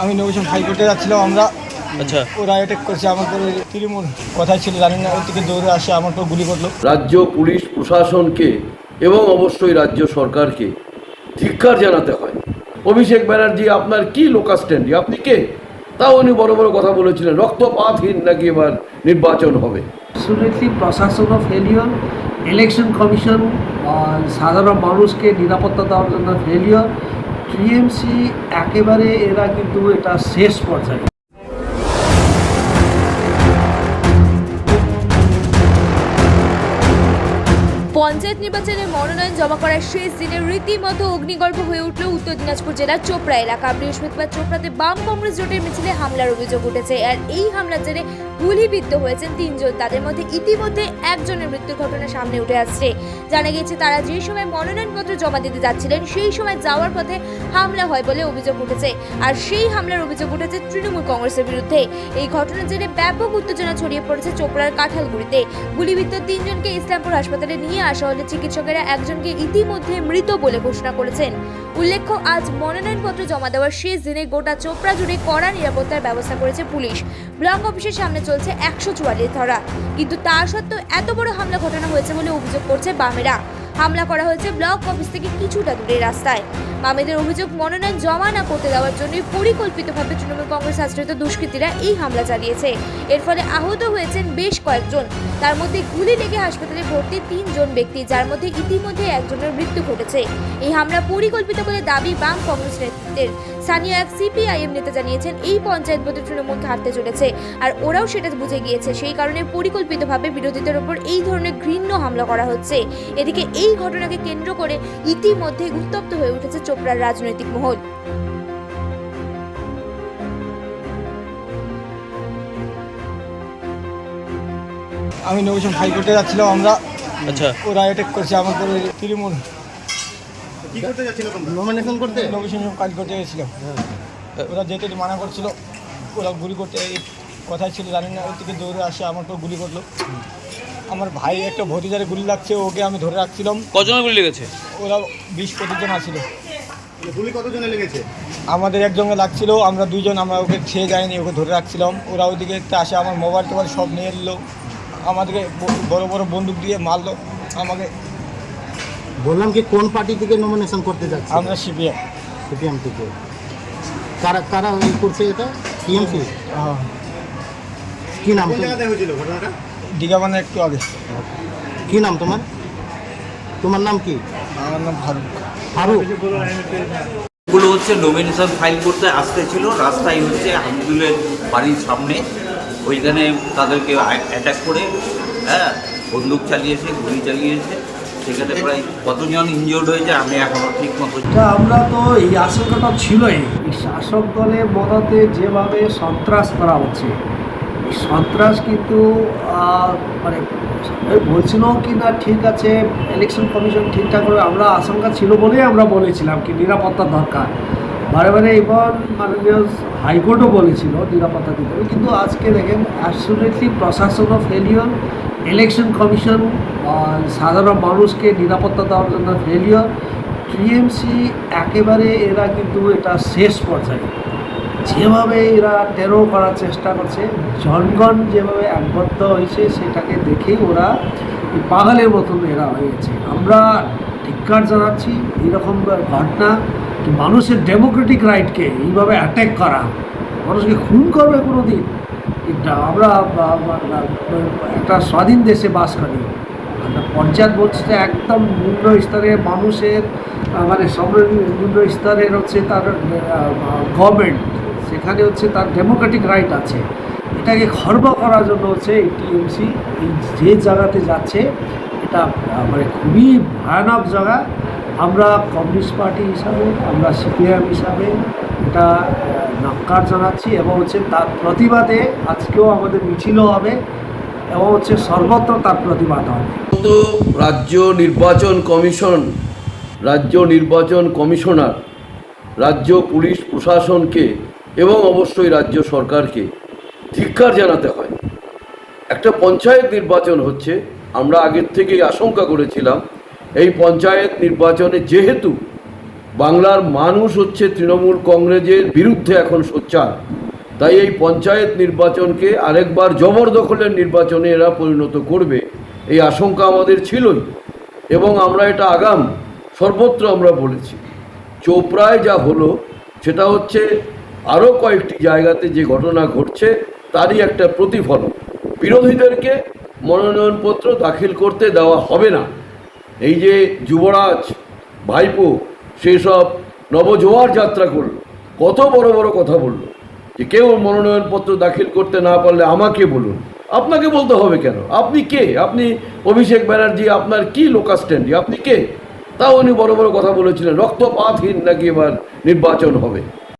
আমি নবীশন হাইকোর্টে যাচ্ছিলাম আমরা আচ্ছা। ওরা অ্যাটাক করছে আমার পরে তৃণমূল। কোথায় ছিল জানি না ওই থেকে দৌড়ে আসে আমার গুলি করল। রাজ্য পুলিশ প্রশাসনকে এবং অবশ্যই রাজ্য সরকারকে ধিক্কার জানাতে হয়। অভিষেক ব্যানার্জি আপনার কি লোকাল স্ট্যান্ড আপনি কে? তাও উনি বড় বড় কথা বলেছিলেন রক্তপাতহীন নাকি এবার নির্বাচন হবে। অ্যাবসুলেটলি প্রশাসন অফ ফেলিওর ইলেকশন কমিশন সাধারণ মানুষকে নিরাপত্তা দেওয়ার জন্য ফেলিওর টিএমসি একেবারে এরা কিন্তু এটা শেষ পর্যায়ে। পঞ্চায়েত নির্বাচনে মনোনয়ন জমা করার শেষ দিনে রীতিমতো অগ্নিগর্ভ হয়ে উঠল উত্তর দিনাজপুর জেলার চোপড়া এলাকা। বৃহস্পতিবার চোপড়াতে বাম কংগ্রেস জোটের মিছিলে হামলার অভিযোগ উঠেছে আর এই হামলার জেরে গুলিবিদ্ধ হয়েছেন তিনজন। তাদের মধ্যে ইতিমধ্যে একজনের মৃত্যুর ঘটনা সামনে উঠে আসছে। জানা গিয়েছে, তারা যে সময় মনোনয়নপত্র জমা দিতে যাচ্ছিলেন, সেই সময় যাওয়ার পথে হামলা হয় বলে অভিযোগ উঠেছে। আর সেই হামলার অভিযোগ উঠেছে তৃণমূল কংগ্রেসের বিরুদ্ধে। এই ঘটনার জেরে ব্যাপক উত্তেজনা ছড়িয়ে পড়েছে চোপড়ার কাঁঠালগুড়িতে। গুলিবিদ্ধ তিনজনকে ইসলামপুর হাসপাতালে নিয়ে আসা হলে চিকিৎসকেরা একজনকে ইতিমধ্যে মৃত বলে ঘোষণা করেছেন। উল্লেখ্য, আজ মনোনয়নপত্র জমা দেওয়ার শেষ দিনে গোটা চোপড়া জুড়ে কড়া নিরাপত্তার ব্যবস্থা করেছে পুলিশ। ব্লক অফিসের সামনে চলছে একশো চুয়াল্লিশ ধরা। কিন্তু তা সত্ত্বেও এত বড় হামলা ঘটনা হয়েছে বলে অভিযোগ করছে বামেরা। হামলা করা হয়েছে ব্লক অফিস থেকে কিছুটা দূরে রাস্তায়। মামেদের অভিযোগ মনোনয়ন জমা না করতে দেওয়ার জন্য পরিকল্পিতভাবে তৃণমূল কংগ্রেস আশ্রিত দুষ্কৃতীরা এই হামলা চালিয়েছে। এর ফলে আহত হয়েছেন বেশ কয়েকজন। তার মধ্যে গুলি লেগে হাসপাতালে ভর্তি তিনজন ব্যক্তি, যার মধ্যে ইতিমধ্যে একজনের মৃত্যু ঘটেছে। এই হামলা পরিকল্পিত বলে দাবি বাম কংগ্রেস নেতৃত্বের। স্থানীয় এক সিপিআইএম নেতা জানিয়েছেন এই পঞ্চায়েত বোধে তৃণমূল হারতে চলেছে। আর ওরাও সেটা বুঝে গিয়েছে। সেই কারণে পরিকল্পিতভাবে বিরোধীদের ওপর এই ধরনের ঘৃণ্য হামলা করা হচ্ছে। এদিকে এই ঘটনাকে কেন্দ্র করে ইতিমধ্যে উত্তপ্ত হয়ে উঠেছে চোপড়ার রাজনৈতিক মহল। আমি নবীশন হাইকোর্টে যাচ্ছিলাম আমরা। আচ্ছা। ওরা অ্যাটাক করছে আমার তৃণমূল। কি করতে যাচ্ছিল নমিনেশন করতে? নবীশন কাজ করতে গেছিলাম। ওরা যেতে মানা করছিল ওরা গুলি করতে এই কোথায় ছিল জানি না ওই থেকে দৌড়ে আসে আমার পর গুলি করল। আমার ভাই একটা ভতিজারে গুলি লাগছে ওকে আমি ধরে রাখছিলাম। কজনের গুলি লেগেছে? ওরা বিশ পঁচিশ জন আসছিল গুলি কতজনে লেগেছে? আমাদের একজনকে লাগছিল আমরা দুজন আমরা ওকে ছেড়ে যাইনি ওকে ধরে রাখছিলাম। ওরা ওইদিকে একটা আসে আমার মোবাইল টোবাইল সব নিয়ে নিল। আমাদেরকে বড় বড় বন্দুক দিয়ে মারলো। আমাকে বললাম কি কোন পার্টি থেকে নমিনেশন করতে যাচ্ছে? আমরা সিপিএম সিপিএম থেকে। কারা কারা করছে এটা? টিএমসি কি? নাম তোমার? হয়েছিল ঘটনাটা? দীঘা মানে একটু আগে। কি নাম তোমার? তোমার নাম কি? আমার নাম ফারুক। ফারুক? গুলো হচ্ছে নমিনেশন ফাইল করতে আসতে ছিল। রাস্তায় হচ্ছে হামিদুলের বাড়ির সামনে। ওইখানে তাদেরকে অ্যাটাক করে হ্যাঁ বন্দুক চালিয়েছে গুলি চালিয়েছে। সেখানে প্রায় কতজন ইনজিওর্ড হয়েছে আমি এখনও ঠিক মতো আমরা তো এই আশঙ্কাটা ছিলই। শাসক দলের মদতে যেভাবে সন্ত্রাস করা হচ্ছে সন্ত্রাস কিন্তু মানে আমি বলছিল কি না ঠিক আছে ইলেকশন কমিশন ঠিকঠাক করে আমরা আশঙ্কা ছিল বলেই আমরা বলেছিলাম কি নিরাপত্তা দরকার। বারে বারে এবার মাননীয় হাইকোর্টও বলেছিল নিরাপত্তা দিতে কিন্তু আজকে দেখেন অ্যাবসুলেটলি প্রশাসন অফ ফেলিওর ইলেকশন কমিশন সাধারণ মানুষকে নিরাপত্তা দেওয়ার জন্য ফেলিওর টিএমসি একেবারে এরা কিন্তু এটা শেষ পর্যায়ে। যেভাবে এরা টেরো করার চেষ্টা করছে, জনগণ যেভাবে একবদ্ধ হয়েছে, সেটাকে দেখেই ওরা পাগলের মতন এরা হয়েছে আমরা ধিক্কার জানাচ্ছি এইরকম ঘটনা মানুষের ডেমোক্রেটিক রাইটকে এইভাবে অ্যাটাক করা, মানুষকে খুন করবে কোনো দিন আমরা একটা স্বাধীন দেশে বাস করি। পঞ্চায়েত বলছে একদম নিম্ন স্তরের মানুষের মানে নিম্ন স্তরের হচ্ছে তার গভর্নমেন্ট সেখানে হচ্ছে তার ডেমোক্রেটিক রাইট আছে। এটাকে খর্ব করার জন্য হচ্ছে এই টিএমসি এই যে জায়গাতে যাচ্ছে এটা মানে খুবই ভয়ানক জায়গা। আমরা কমিউনিস্ট পার্টি হিসাবে আমরা সিপিএম হিসাবে এটা আহ, জানাচ্ছি এবং হচ্ছে তার প্রতিবাদে আজকেও আমাদের মিছিলও হবে এবং হচ্ছে সর্বত্র তার প্রতিবাদ হবে। তো রাজ্য নির্বাচন কমিশন, রাজ্য নির্বাচন কমিশনার, রাজ্য পুলিশ প্রশাসনকে এবং অবশ্যই রাজ্য সরকারকে ধিক্কার জানাতে হয়। একটা পঞ্চায়েত নির্বাচন হচ্ছে, আমরা আগের থেকেই আশঙ্কা করেছিলাম, এই পঞ্চায়েত নির্বাচনে যেহেতু বাংলার মানুষ হচ্ছে তৃণমূল কংগ্রেসের বিরুদ্ধে এখন সোচ্চার, তাই এই পঞ্চায়েত নির্বাচনকে আরেকবার জবরদখলের নির্বাচনে এরা পরিণত করবে। এই আশঙ্কা আমাদের ছিলই এবং আমরা এটা আগাম, সর্বত্র আমরা বলেছি। চোপড়ায় যা হলো, সেটা হচ্ছে আরও কয়েকটি জায়গাতে যে ঘটনা ঘটছে, তারই একটা প্রতিফলন। বিরোধীদেরকে মনোনয়নপত্র দাখিল করতে দেওয়া হবে না। এই যে যুবরাজ, ভাইপো, সেসব নবজোয়ার যাত্রা করল, কত বড় বড় কথা বলল। যে কেউ মনোনয়নপত্র দাখিল করতে না পারলে আমাকে বলুন। আপনাকে বলতে হবে কেন? আপনি কে? আপনি অভিষেক ব্যানার্জি, আপনার কি লোকাস্ট্যান্ডি আপনি কে? তাও উনি বড় বড় কথা বলেছিলেন, রক্তপাতহীন নাকি এবার নির্বাচন হবে।